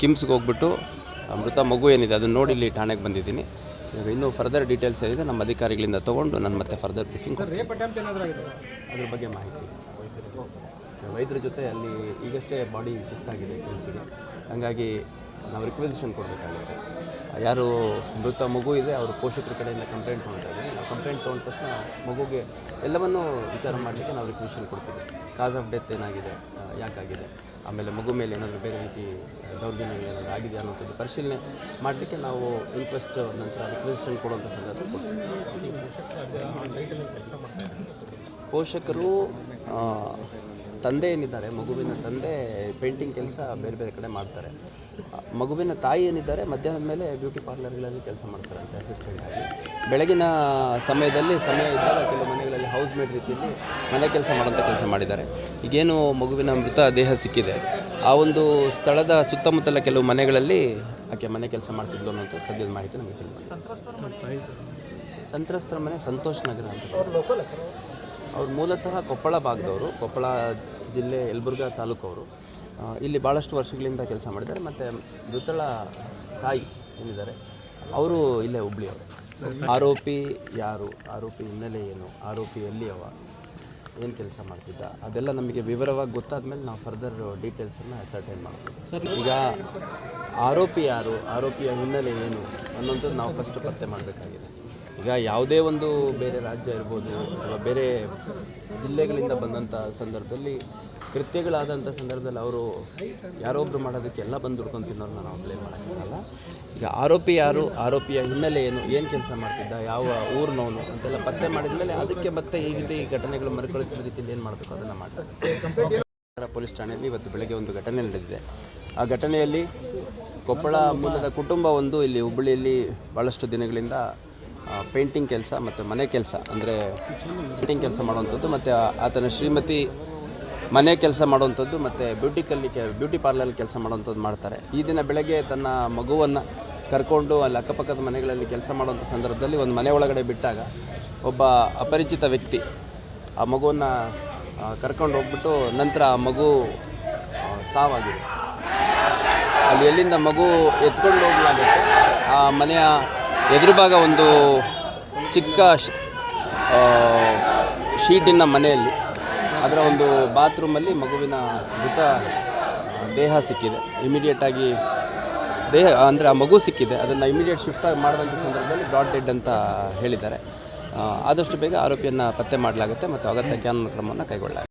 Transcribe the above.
ಕಿಮ್ಸ್ಗೆ ಹೋಗ್ಬಿಟ್ಟು ಮೃತ ಮಗು ಏನಿದೆ ಅದನ್ನು ನೋಡಿ ಇಲ್ಲಿ ಠಾಣೆಗೆ ಬಂದಿದ್ದೀನಿ. ಇವಾಗ ಇನ್ನೂ ಫರ್ದರ್ ಡೀಟೇಲ್ಸ್ ಏನಿದೆ ನಮ್ಮ ಅಧಿಕಾರಿಗಳಿಂದ ತೊಗೊಂಡು ನಾನು ಮತ್ತೆ ಫರ್ದರ್ ಬ್ರೀಫಿಂಗ್ ಅದ್ರ ಬಗ್ಗೆ ಮಾಹಿತಿ ವೈದ್ಯರ ಜೊತೆ ಅಲ್ಲಿ ಈಗಷ್ಟೇ ಬಾಡಿ ಶಿಫ್ಟ್ ಆಗಿದೆ ಕಿಮ್ಸ್ಗೆ. ಹಾಗಾಗಿ ನಾವು ರಿಕ್ವೆಸಿಷನ್ ಕೊಡಬೇಕಾಗುತ್ತೆ ಯಾರು ಮೃತ ಮಗು ಇದೆ ಅವರು ಪೋಷಕರ ಕಡೆಯಿಂದ ಕಂಪ್ಲೇಂಟ್ ತೊಗೊಳ್ತಾ ಇದ್ದೀವಿ ನಾವು ಕಂಪ್ಲೇಂಟ್ ತೊಗೊಂಡ ತಕ್ಷಣ ಮಗುಗೆ ಎಲ್ಲವನ್ನೂ ವಿಚಾರ ಮಾಡಲಿಕ್ಕೆ ನಾವು ರಿಕ್ವೆಷನ್ ಕೊಡ್ತೀವಿ. ಕಾಸ್ ಆಫ್ ಡೆತ್ ಏನಾಗಿದೆ ಯಾಕಾಗಿದೆ? ಆಮೇಲೆ ಮಗು ಮೇಲೆ ಏನಾದರೂ ಬೇರೆ ರೀತಿ ದೌರ್ಜನ್ಯ ಏನಾದರೂ ಆಗಿದೆ ಅನ್ನೋಂಥದ್ದು ಪರಿಶೀಲನೆ ಮಾಡಲಿಕ್ಕೆ ನಾವು ಇನ್ಕ್ವೆಸ್ಟ್ ನಂತರ ರಿಕ್ವೆಸ್ಟನ್ನು ಕೊಡುವಂಥ ಸಂದರ್ಭ ಪೋಷಕರು ತಂದೆ ಏನಿದ್ದಾರೆ, ಮಗುವಿನ ತಂದೆ ಪೇಂಟಿಂಗ್ ಕೆಲಸ ಬೇರೆ ಬೇರೆ ಕಡೆ ಮಾಡ್ತಾರೆ. ಮಗುವಿನ ತಾಯಿ ಏನಿದ್ದಾರೆ, ಮಧ್ಯಾಹ್ನದ ಮೇಲೆ ಬ್ಯೂಟಿ ಪಾರ್ಲರ್ಗಳಲ್ಲಿ ಕೆಲಸ ಮಾಡ್ತಾರೆ ಅಂತ ಅಸಿಸ್ಟೆಂಟ್ ಆಗಿ. ಬೆಳಗಿನ ಸಮಯದಲ್ಲಿ ಸಮಯ ಇದ್ದಾಗ ಕೆಲವು ಮನೆಗಳಲ್ಲಿ ಹೌಸ್ ಮೇಡ್ ರೀತಿಯಲ್ಲಿ ಮನೆ ಕೆಲಸ ಮಾಡೋಂಥ ಕೆಲಸ ಮಾಡಿದ್ದಾರೆ. ಈಗೇನು ಮಗುವಿನ ಮೃತ ದೇಹ ಸಿಕ್ಕಿದೆ. ಆ ಒಂದು ಸ್ಥಳದ ಸುತ್ತಮುತ್ತಲ ಕೆಲವು ಮನೆಗಳಲ್ಲಿ ಆಕೆ ಮನೆ ಕೆಲಸ ಮಾಡ್ತಿದ್ಲು ಅನ್ನೋಂಥ ಸದ್ಯದ ಮಾಹಿತಿ ನಮಗೆ ತಿಳಿದು ಸಂತ್ರಸ್ತರ ಮನೆ ಸಂತೋಷ್ ನಗರ ಅಂತ. ಅವ್ರು ಮೂಲತಃ ಕೊಪ್ಪಳ ಭಾಗದವರು. ಕೊಪ್ಪಳ ಜಿಲ್ಲೆ ಯಲಬುರ್ಗಾ ತಾಲೂಕು ಅವರು ಇಲ್ಲಿ ಭಾಳಷ್ಟು ವರ್ಷಗಳಿಂದ ಕೆಲಸ ಮಾಡಿದ್ದಾರೆ. ಮತ್ತು ಮೃತಳ ತಾಯಿ ಏನಿದ್ದಾರೆ, ಅವರು ಇಲ್ಲೇ ಹುಬ್ಳಿಯವರು ಆರೋಪಿ ಯಾರು, ಆರೋಪಿ ಹಿನ್ನೆಲೆ ಏನು, ಆರೋಪಿ ಎಲ್ಲಿಯವ ಏನು ಕೆಲಸ ಮಾಡ್ತಿದ್ದ, ಅದೆಲ್ಲ ನಮಗೆ ವಿವರವಾಗಿ ಗೊತ್ತಾದ ಮೇಲೆ ನಾವು ಫರ್ದರ್ ಡೀಟೇಲ್ಸನ್ನು ಸರ್ಟೈನ್ ಮಾಡ್ಬೋದು. ಸರ್ ಈಗ ಆರೋಪಿ ಯಾರು, ಆರೋಪಿಯ ಹಿನ್ನೆಲೆ ಏನು ಅನ್ನೋಂಥದ್ದು ನಾವು ಫಸ್ಟ್ ಪತ್ತೆ ಮಾಡಬೇಕಾಗಿದೆ. ಈಗ ಯಾವುದೇ ಒಂದು ಬೇರೆ ರಾಜ್ಯ ಇರ್ಬೋದು ಅಥವಾ ಬೇರೆ ಜಿಲ್ಲೆಗಳಿಂದ ಬಂದಂಥ ಸಂದರ್ಭದಲ್ಲಿ ಕೃತ್ಯಗಳಾದಂಥ ಸಂದರ್ಭದಲ್ಲಿ ಅವರು ಯಾರೊಬ್ಬರು ಮಾಡೋದಕ್ಕೆ ಎಲ್ಲ ಬಂದು ದುಡ್ಕೊಂಡು ತಿನ್ನೋರನ್ನ ನಾವು ಬ್ಲೇಮ್ ಮಾಡೋಕ್ಕಾಗಲ್ಲ. ಈಗ ಆರೋಪಿ ಯಾರು, ಆರೋಪಿಯ ಹಿನ್ನೆಲೆ ಏನು ಏನು ಕೆಲಸ ಮಾಡ್ತಿದ್ದ, ಯಾವ ಊರಿನವನು ಅಂತೆಲ್ಲ ಪತ್ತೆ ಮಾಡಿದ ಮೇಲೆ ಅದಕ್ಕೆ ಮತ್ತೆ ಈ ರೀತಿ ಘಟನೆಗಳು ಮರುಕಳಿಸಿದ ರೀತಿಯಲ್ಲಿ ಏನು ಮಾಡಬೇಕು ಅದನ್ನು ಮಾಡ್ತಾರೆ. ಪೊಲೀಸ್ ಠಾಣೆಯಲ್ಲಿ ಇವತ್ತು ಬೆಳಗ್ಗೆ ಒಂದು ಘಟನೆ ನಡೆದಿದೆ. ಆ ಘಟನೆಯಲ್ಲಿ ಕೊಪ್ಪಳ ಮೂಲದ ಕುಟುಂಬ ಒಂದು ಇಲ್ಲಿ ಹುಬ್ಬಳ್ಳಿಯಲ್ಲಿ ಭಾಳಷ್ಟು ದಿನಗಳಿಂದ ಪೇಂಟಿಂಗ್ ಕೆಲಸ ಮತ್ತು ಮನೆ ಕೆಲಸ, ಅಂದರೆ ಪೇಂಟಿಂಗ್ ಕೆಲಸ ಮಾಡುವಂಥದ್ದು, ಮತ್ತು ಆತನ ಶ್ರೀಮತಿ ಮನೆ ಕೆಲಸ ಮಾಡುವಂಥದ್ದು, ಮತ್ತು ಬ್ಯೂಟಿ ಕಲ್ಲಿ ಬ್ಯೂಟಿ ಪಾರ್ಲರ್ ಕೆಲಸ ಮಾಡುವಂಥದ್ದು ಮಾಡ್ತಾರೆ. ಈ ದಿನ ಬೆಳಗ್ಗೆ ತನ್ನ ಮಗುವನ್ನು ಕರ್ಕೊಂಡು ಅಲ್ಲಿ ಅಕ್ಕಪಕ್ಕದ ಮನೆಗಳಲ್ಲಿ ಕೆಲಸ ಮಾಡುವಂಥ ಸಂದರ್ಭದಲ್ಲಿ ಒಂದು ಮನೆ ಒಳಗಡೆ ಬಿಟ್ಟಾಗ ಒಬ್ಬ ಅಪರಿಚಿತ ವ್ಯಕ್ತಿ ಆ ಮಗುವನ್ನು ಕರ್ಕೊಂಡು ಹೋಗ್ಬಿಟ್ಟು ನಂತರ ಆ ಮಗು ಸಾವಾಗಿದೆ. ಅಲ್ಲಿ ಎಲ್ಲಿಂದ ಮಗು ಎತ್ಕೊಂಡು ಹೋಗಲಾಗುತ್ತೆ ಆ ಮನೆಯ ಎದುರು ಭಾಗ ಒಂದು ಚಿಕ್ಕ ಶೀಟಿನ ಮನೆಯಲ್ಲಿ. ಅದರ ಒಂದು ಬಾತ್ರೂಮಲ್ಲಿ ಮಗುವಿನ ಮೃತ ದೇಹ ಸಿಕ್ಕಿದೆ. ಇಮಿಡಿಯೇಟಾಗಿ ದೇಹ, ಅಂದರೆ ಆ ಮಗು ಸಿಕ್ಕಿದೆ. ಅದನ್ನು ಇಮಿಡಿಯೇಟ್ ಶಿಫ್ಟ್ ಮಾಡಿದಂಥ ಸಂದರ್ಭದಲ್ಲಿ ಬ್ರಾಡ್ ಡೆಡ್ ಅಂತ ಹೇಳಿದ್ದಾರೆ. ಆದಷ್ಟು ಬೇಗ ಆರೋಪಿಯನ್ನು ಪತ್ತೆ ಮಾಡಲಾಗುತ್ತೆ ಮತ್ತು ಅಗತ್ಯ ಕಾನೂನು ಕ್ರಮವನ್ನು ಕೈಗೊಳ್ಳಲಾಗುತ್ತೆ.